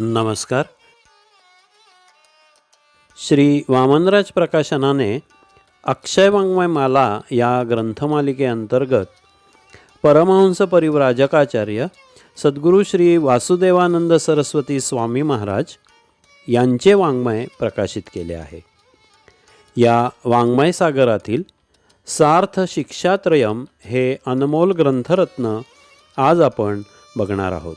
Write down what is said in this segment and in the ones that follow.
नमस्कार. श्री वामनराज प्रकाशनाने अक्षय वाङ्मयमाला या ग्रंथमालिकेअंतर्गत परमहंस परिव्राजकाचार्य सद्गुरू श्री वासुदेवानंद सरस्वती स्वामी महाराज यांचे वाङ्मय प्रकाशित केले आहे. या वाङ्मय सागरातील सार्थ शिक्षात्रयम हे अनमोल ग्रंथरत्न आज आपण बघणार आहोत.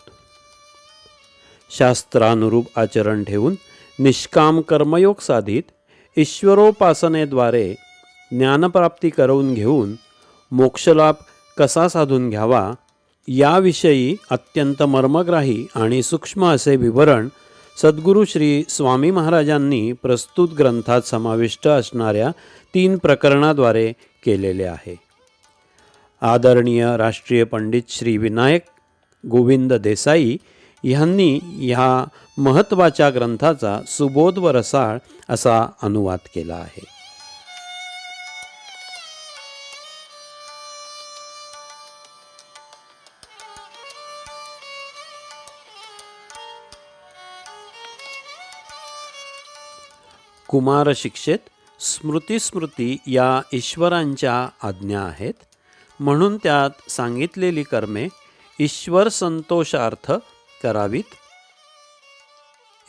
शास्त्रानुरूप आचरण ठेवून निष्काम कर्मयोग साधित ईश्वरोपासनेद्वारे ज्ञानप्राप्ती करवून घेऊन मोक्षलाभ कसा साधून घ्यावा याविषयी अत्यंत मर्मग्राही आणि सूक्ष्म असे विवरण सद्गुरू श्री स्वामी महाराजांनी प्रस्तुत ग्रंथात समाविष्ट असणाऱ्या तीन प्रकरणाद्वारे केलेले आहे. आदरणीय राष्ट्रीय पंडित श्री विनायक गोविंद देसाई ह्यांनी ह्या महत्त्वाच्या ग्रंथाचा सुबोध व रसाळ असा अनुवाद केला आहे. कुमार शिक्षेत स्मृतिस्मृती या ईश्वरांच्या आज्ञा आहेत. म्हणून त्यात सांगितलेली कर्मे ईश्वर संतोषार्थ करावीत?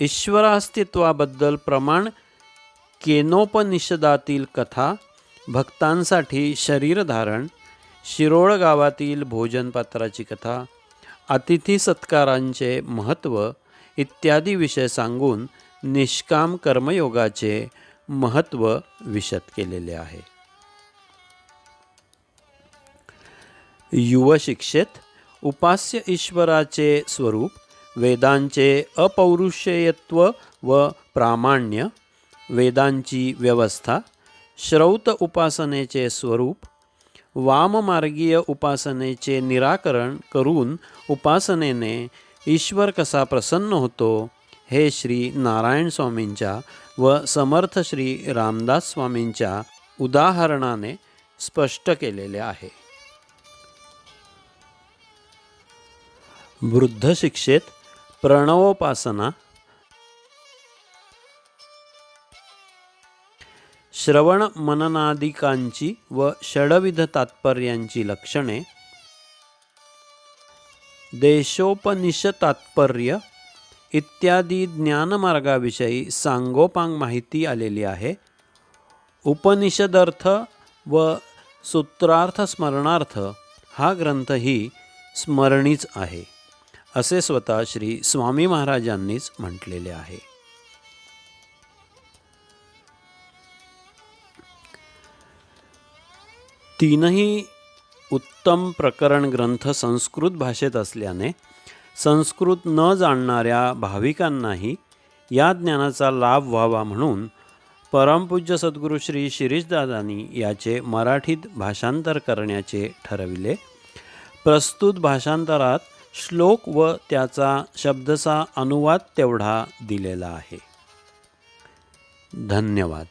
ईश्वरास्तित्वाबद्दल प्रमाण केनोपनिषदातील कथा भक्तांसाठी शरीरधारण शिरोळ गावातील भोजनपात्राची कथा अतिथी सत्कारांचे महत्त्व इत्यादी विषय सांगून निष्काम कर्मयोगाचे महत्त्व विशद केलेले आहे. युवशिक्षेत उपास्य ईश्वराचे स्वरूप वेदांचे अपौरुषेयत्व व प्रामाण्य वेदांची व्यवस्था श्रौत उपासनेचे स्वरूप वाममार्गीय उपासनेचे निराकरण करून उपासनेने ईश्वर कसा प्रसन्न होतो हे श्री नारायण स्वामींच्या व समर्थ श्री रामदास स्वामींच्या उदाहरणाने स्पष्ट केलेले आहे. वृद्ध शिक्षेत प्रणवोपासना. श्रवण मननादिकांची व षडविध तात्पर्यांची लक्षणे. देशोपनिष तात्पर्य इत्यादी ज्ञानमार्गाविषयी सांगोपांग माहिती आलेली आहे. उपनिषदर्थ व सूत्रार्थ स्मरणार्थ हा ग्रंथही स्मरणीच आहे. असे स्वतः श्री स्वामी महाराजांनीच म्हटलेले आहे. तीनही उत्तम प्रकरण ग्रंथ संस्कृत भाषेत असल्याने संस्कृत न जाणणाऱ्या भाविकांनाही या ज्ञानाचा लाभ व्हावा म्हणून परमपूज्य सद्गुरू श्री शिरीषदादांनी याचे मराठीत भाषांतर करण्याचे ठरविले. प्रस्तुत भाषांतरात श्लोक व त्याचा शब्दचा अनुवाद तेवढा दिलेला आहे. धन्यवाद.